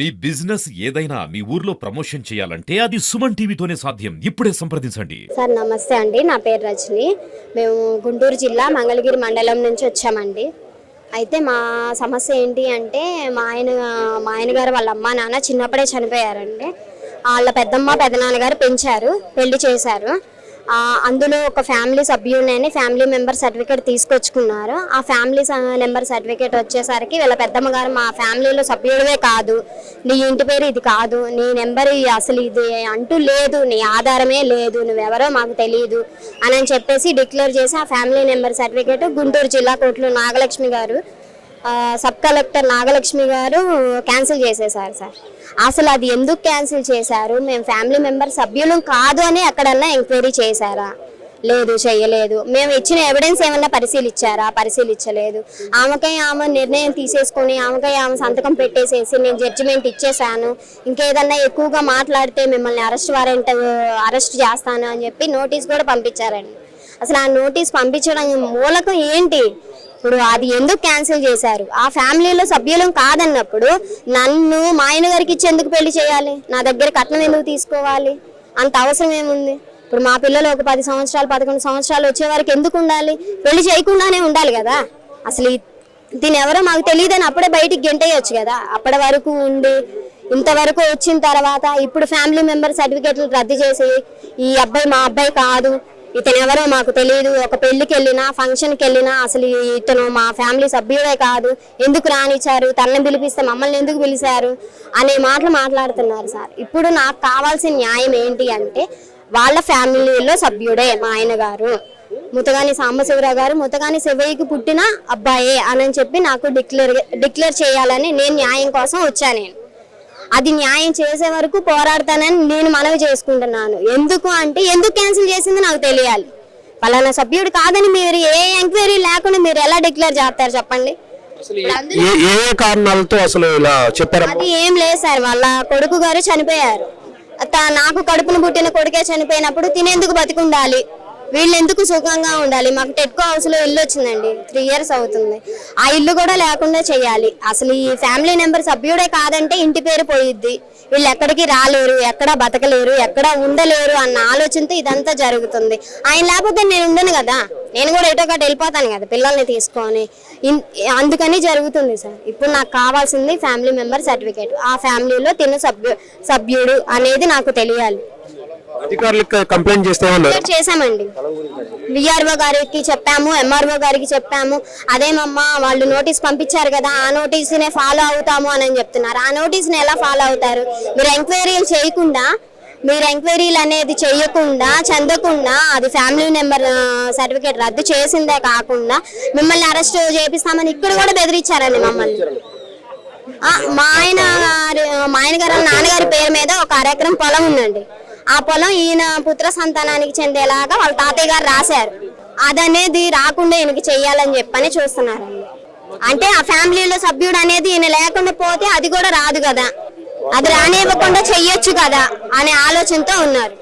మీ business ఏదైనా మీ ఊర్లో promotion చేయాలంటే అది సుమన్ టీవీతోనే సాధ్యం. ఇప్పుడే సంప్రదించండి. సార్ నమస్తే అండి. నా పేరు రజని. మేము గుంటూరు జిల్లా మంగళగిరి మండలం నుంచి వచ్చామండి. అయితే మా సమస్య ఏంటి అంటే మా ఆయన మా ఆయన గారు వాళ్ళ అమ్మ నాన్న చిన్నప్పుడే చనిపోయారండి. వాళ్ళ పెద్దమ్మ పెదనాన్నగారు పెంచారు పెళ్ళి చేశారు. అందులో ఒక ఫ్యామిలీ సభ్యుడిని ఫ్యామిలీ మెంబర్ సర్టిఫికేట్ తీసుకొచ్చుకున్నారు. ఆ ఫ్యామిలీ నెంబర్ సర్టిఫికేట్ వచ్చేసరికి వీళ్ళ పెద్దమ్మ గారు మా ఫ్యామిలీలో సభ్యుడివే కాదు. నీ ఇంటి పేరు ఇది కాదు. నీ నెంబర్ అసలు ఇది అంటూ లేదు. నీ ఆధారమే లేదు. నువ్వెవరో మాకు తెలియదు అని అని చెప్పేసి డిక్లేర్ చేసి ఆ ఫ్యామిలీ నెంబర్ సర్టిఫికేట్ గుంటూరు జిల్లా కోర్టులో నాగలక్ష్మి గారు సబ్ కలెక్టర్ నాగలక్ష్మి గారు క్యాన్సిల్ చేసేసారు సార్. అసలు అది ఎందుకు క్యాన్సిల్ చేశారు? మేము ఫ్యామిలీ మెంబర్ సభ్యులం కాదు అని ఎక్కడన్నా ఎంక్వైరీ చేశారా? లేదు చేయలేదు. మేము ఇచ్చిన ఎవిడెన్స్ ఏమన్నా పరిశీలించారా పరిశీలించలేదు. ఆమెకై ఆమె నిర్ణయం తీసేసుకొని ఆమెకై ఆమె సంతకం పెట్టేసేసి నేను జడ్జిమెంట్ ఇచ్చేసాను ఇంకేదన్నా ఎక్కువగా మాట్లాడితే మిమ్మల్ని అరెస్ట్ వారెంట్ అరెస్ట్ చేస్తాను అని చెప్పి నోటీస్ కూడా పంపించారండి. అసలు ఆ నోటీస్ పంపించడం మూలకం ఏంటి? ఇప్పుడు అది ఎందుకు క్యాన్సిల్ చేశారు? ఆ ఫ్యామిలీలో సభ్యులం కాదన్నప్పుడు నన్ను మా ఆయన గారికి ఇచ్చి ఎందుకు పెళ్ళి చేయాలి? నా దగ్గర కట్నం ఎందుకు తీసుకోవాలి? అంత అవసరం ఏముంది? ఇప్పుడు మా పిల్లలు ఒక పది సంవత్సరాలు పదకొండు సంవత్సరాలు వచ్చే వరకు ఎందుకు ఉండాలి? పెళ్ళి చేయకుండానే ఉండాలి కదా? అసలు దీని ఎవరో మాకు తెలియదని అప్పుడే బయటికి గెంటేయచ్చు కదా? అప్పటి వరకు ఉండి ఇంతవరకు వచ్చిన తర్వాత ఇప్పుడు ఫ్యామిలీ మెంబర్ సర్టిఫికేట్లు రద్దు చేసి ఈ అబ్బాయి మా అబ్బాయి కాదు ఇతను ఎవరో మాకు తెలియదు ఒక పెళ్ళికి వెళ్ళినా ఫంక్షన్కి వెళ్ళినా అసలు ఇతను మా ఫ్యామిలీ సభ్యుడే కాదు. ఎందుకు రానిచ్చారు? తనని పిలిపిస్తే మమ్మల్ని ఎందుకు పిలిచారు అనే మాటలు మాట్లాడుతున్నారు సార్. ఇప్పుడు నాకు కావాల్సిన న్యాయం ఏంటి అంటే వాళ్ళ ఫ్యామిలీలో సభ్యుడే మా ఆయన గారు. ముతగాని సాంబశివరావు గారు ముతగాని శివయ్యకి పుట్టిన అబ్బాయే అని చెప్పి నాకు డిక్లేర్ డిక్లేర్ చేయాలని నేను న్యాయం కోసం వచ్చాను నేను. అది న్యాయం చేసే వరకు పోరాడతానని నేను మనవి చేసుకుంటున్నాను. ఎందుకు అంటే ఎందుకు క్యాన్సిల్ చేసింది నాకు తెలియాలి. పలానా సభ్యుడు కాదని మీరు ఏ ఎంక్వైరీ లేకుండా మీరు ఎలా డిక్లేర్ చేస్తారు చెప్పండి? ఏ కారణాలతో అసలు ఇలా అది ఏం లేదు సార్ వాళ్ళ కొడుకు గారు చనిపోయారు. త- నాకు కడుపును పుట్టిన కొడుకే చనిపోయినప్పుడు తినేందుకు బతికుండాలి. వీళ్ళు ఎందుకు సుఖంగా ఉండాలి? మాకు టెట్కో హౌస్లో ఇల్లు వచ్చిందండి. త్రీ ఇయర్స్ అవుతుంది. ఆ ఇల్లు కూడా లేకుండా చేయాలి. అసలు ఈ ఫ్యామిలీ నెంబర్ సభ్యుడే కాదంటే ఇంటి పేరు పోయిద్ది. వీళ్ళు ఎక్కడికి రాలేరు ఎక్కడ బతకలేరు ఎక్కడ ఉండలేరు అన్న ఆలోచనతో ఇదంతా జరుగుతుంది. ఆయన లేకపోతే నేను ఉండను కదా. నేను కూడా ఎటో ఒకటి వెళ్ళిపోతాను కదా పిల్లల్ని తీసుకొని. అందుకని జరుగుతుంది సార్. ఇప్పుడు నాకు కావాల్సింది ఫ్యామిలీ మెంబర్ సర్టిఫికేట్. ఆ ఫ్యామిలీలో తిన్న సభ్యు సభ్యుడు అనేది నాకు తెలియాలి. అధికారులకు కంప్లైంట్ చేస్తే ఏమన్నారు చేశామండి. విఆర్ఓ గారికి చెప్పాము ఎంఆర్ఓ గారికి చెప్పాము. అదేమమ్మా వాళ్ళు నోటీస్ పంపించారు కదా ఆ నోటీస్నే ఫాలో అవుతాము అని చెప్తున్నారు. ఆ నోటీస్ని ఎలా ఫాలో అవుతారు? మీరు ఎంక్వైరీలు చేయకుండా మీరు ఎంక్వైరీలు అనేది చేయకుండా చెందకుండా అది ఫ్యామిలీ నెంబర్ సర్టిఫికేట్ రద్దు చేసిందే కాకుండా మిమ్మల్ని అరెస్ట్ చేపిస్తామని ఇక్కడ కూడా బెదిరించారండి మమ్మల్ని. మా ఆయన గారు మా ఆయన గారు నాన్నగారి పేరు మీద ఒక అరెకరం పొలం ఉందండి. ఆ పొలం ఈయన పుత్ర సంతానానికి చెందేలాగా వాళ్ళ తాతయ్య గారు రాశారు. అదనేది రాకుండా ఈయనకి చెయ్యాలని చెప్పని చూస్తున్నారు అంటే ఆ ఫ్యామిలీలో సభ్యుడు అనేది ఈయన లేకుండా పోతే అది కూడా రాదు కదా. అది రానివ్వకుండా చెయ్యొచ్చు కదా అనే ఆలోచనతో ఉన్నారు.